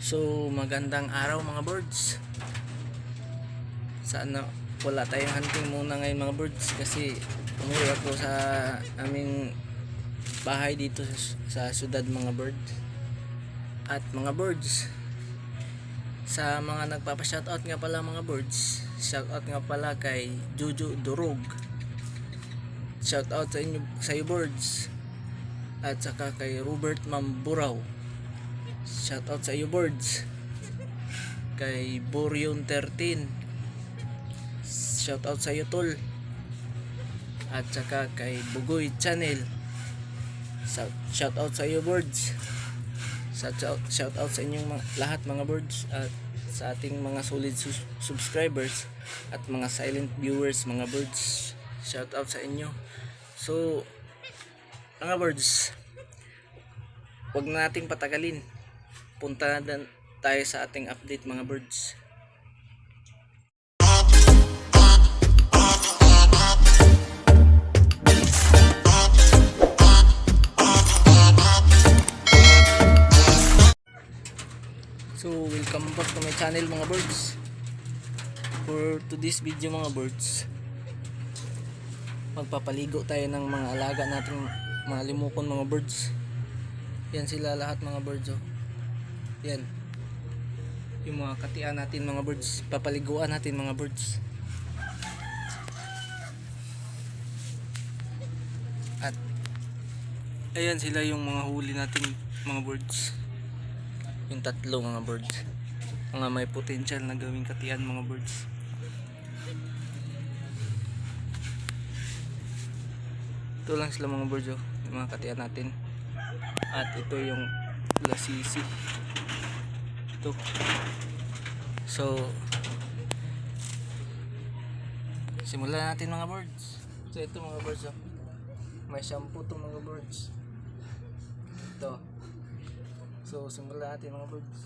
So, magandang araw mga birds. Sana wala tayong hunting muna ngayon mga birds kasi umuwi ako sa aming bahay dito sa, sa syudad mga birds. At mga birds, sa mga nagpapa-shoutout nga pala mga birds, shoutout nga pala kay Juju Durog. Shoutout sa inyo sa birds. At saka kay Robert Mamburaw. Shoutout sa iyo birds. Kay Borion 13. Shoutout sa iyo tol. At saka kay Bugoy Channel. Shout shoutout sa iyo birds. Shoutout shoutout sa inyong lahat mga birds at sa ating mga solid sus- subscribers at mga silent viewers mga birds. Shoutout sa inyo. So mga birds, wag na nating patagalin punta na tayo sa ating update mga birds. So, welcome back to my channel mga birds. For today's video mga birds, magpapaligo tayo ng mga alaga nating mga limukon mga birds. Yan sila lahat mga birds oh. Yan. Yung mga katian natin mga birds. Papaliguan natin mga birds. At ayan sila yung mga huli natin mga birds. Yung tatlo mga birds. Mga may potential na gawing katian mga birds. Ito lang sila mga birds oh. Yung mga katian natin. At ito yung lasisi. Ito. So, simulan natin mga birds. So, ito mga birds. Oh. May shampoo to mga birds. Ito. So, simulan natin mga birds.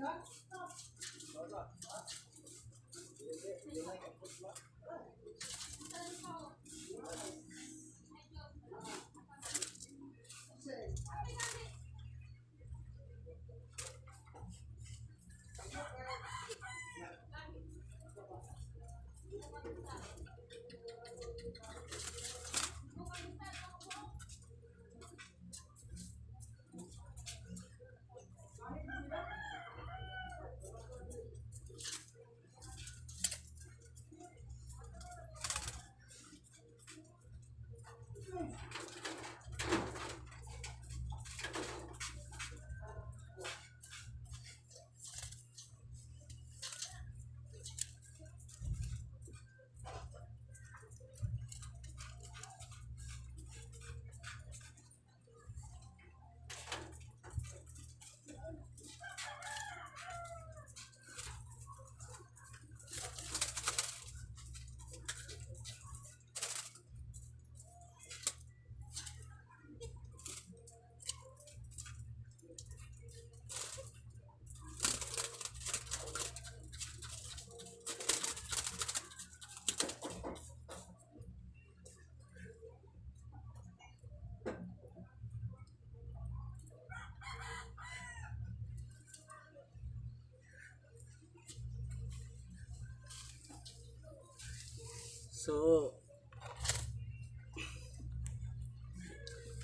Obrigado.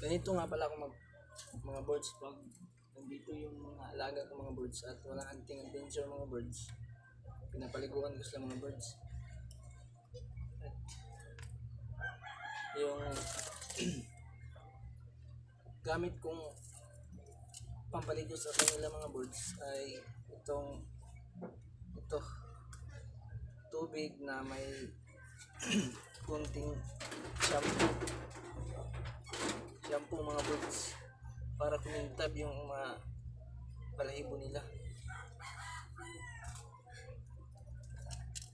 Ganito nga pala ako mag mga birds pag nandito yung mga alaga ko mga birds at wala hunting and danger mga birds. Pinapaliguan ko sila mga birds. At yung gamit kong pampaligo sa kanila mga birds ay itong ito tubig na may kunting shampoo shampoo mga birds para kumintab yung mga balahibo nila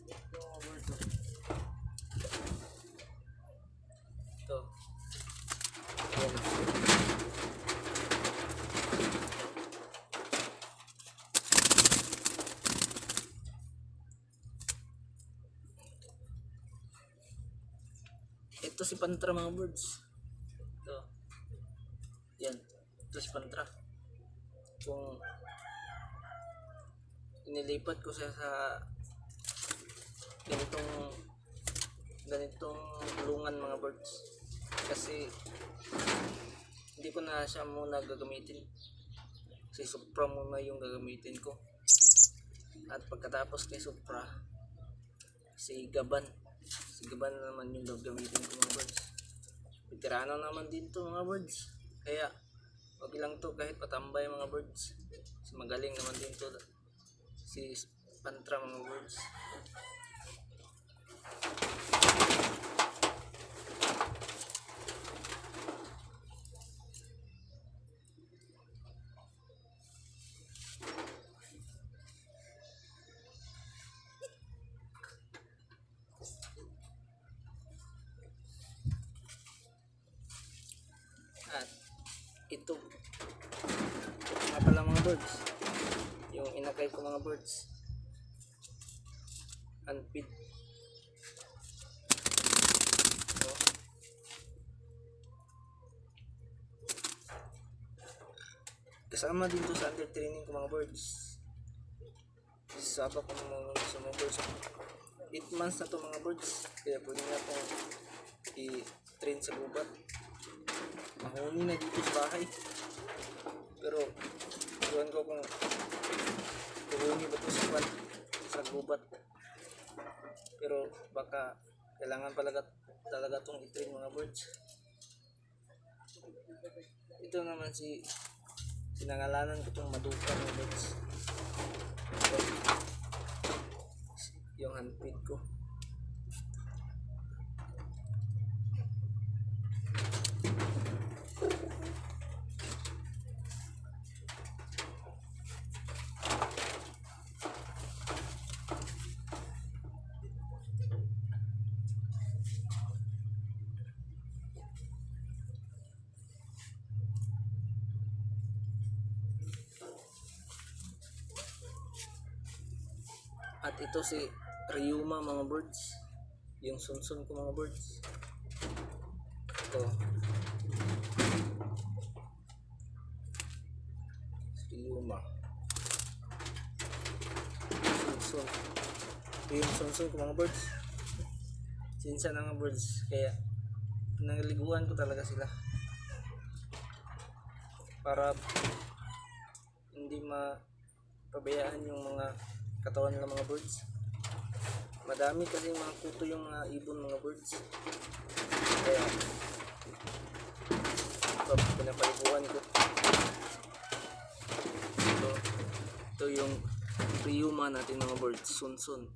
ito birds ito Yan. Ito si Pantra mga birds. Ito. Yan. Si Pantra. Kung inilipat ko siya sa ganitong ganitong kulungan mga birds. Kasi hindi ko na siya muna gagamitin. Si Supra muna yung gagamitin ko. At pagkatapos kay Supra, si Gaban. Si Gaban naman yung gagamitin ko mga birds. Veterano naman din to mga birds. Kaya, wag lang to kahit patambay mga birds. Kasi magaling naman din to. Si Pantra mga birds. At ito. Ito nga pala mga birds. Yung inakay ko mga birds. Unfeed. Ito. Kasama din to sa under training ko mga birds. Sasaba ko mga sa mga birds. 8 months na to mga birds. Kaya pwede na akong i-train sa gubat mahuni na dito sa bahay. Pero, iwan ko kung tuhuni ba ito sa kwan, sa gubat. Pero, baka kailangan talaga talaga itong itrain mga birds. Ito naman si sinangalanan ko itong maduka mga birds. Yung handpid ko. At ito si Ryuma mga birds. Yung sunsun ko mga birds. Ito. Si Ryuma. Sunsun. Ito yung sunsun ko mga birds. Sinsa na mga birds. Kaya pinangaliguan ko talaga sila. Para hindi ma pabayaan yung mga katawan ng mga birds. Madami kasi mga kuto yung mga ibon mga birds. Kaya ito, pinapaliguan ko. Ito, ito yung Ryuma natin mga birds, sunsun.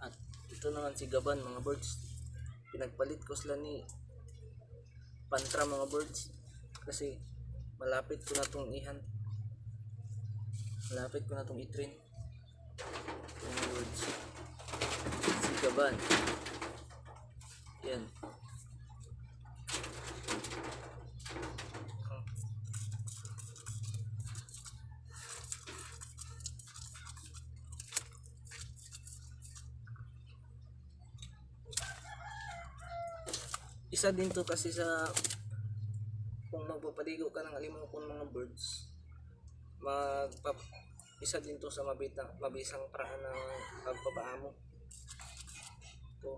At ito naman si Gaban mga birds. Pinagpalit ko sila ni Pantra mga birds. Kasi malapit ko na itong ihan. Malapit ko na itong itrain. Mga birds. Si Gaban. Yan. Isa din to kasi sa kung magpapaligo ka ng alimangkon mga birds magpap isa din to sa mabitang mabisang paraan ng pagpapaamo to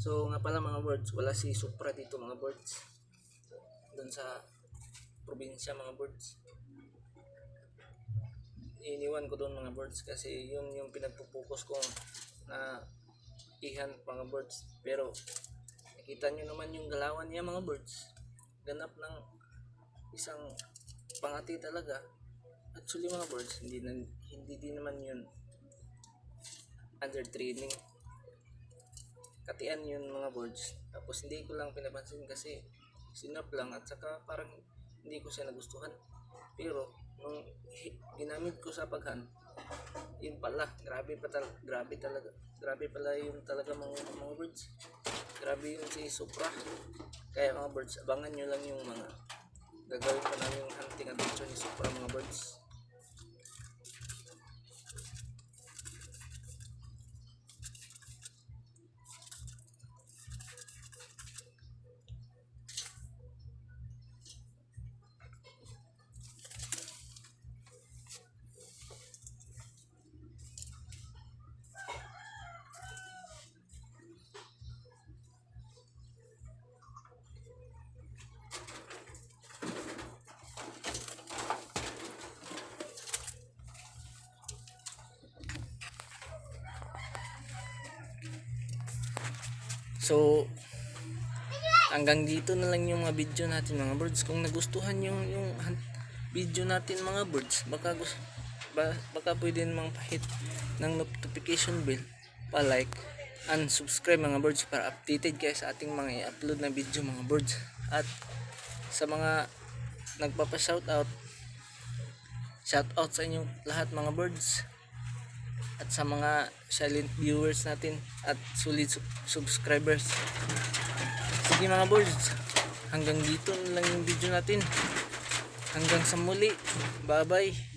So nga pala mga birds, wala si Supra dito mga birds. Doon sa probinsya mga birds. Iniwan ko doon mga birds kasi yun yung pinagpupokus ko na ihan mga birds. Pero nakita nyo naman yung galawan niya mga birds. Ganap ng isang pangati talaga. Actually mga birds, hindi, na, hindi din naman yun under training katian yun mga birds. Tapos hindi ko lang pinapansin kasi sinap lang at saka parang hindi ko siya nagustuhan. Pero nung ginamit ko sa paghan, yun pala, grabe pa tal grabe talaga. Grabe pala yun talaga mga, mga birds. Grabe yun si Supra. Kaya mga birds, abangan nyo lang yung mga gagawin pa namin yung hunting adventure ni Supra mga birds. So, hanggang dito na lang yung mga video natin mga birds. Kung nagustuhan yung, yung video natin mga birds, baka, gus- ba, baka pwede namang pahit ng notification bell, pa-like, and subscribe mga birds para updated kayo sa ating mga i-upload na video mga birds. At sa mga nagpapa-shoutout, shoutout sa inyong lahat mga birds at sa mga silent viewers natin at solid sub- subscribers. Sige mga birds, hanggang dito lang yung video natin. Hanggang sa muli. Bye bye.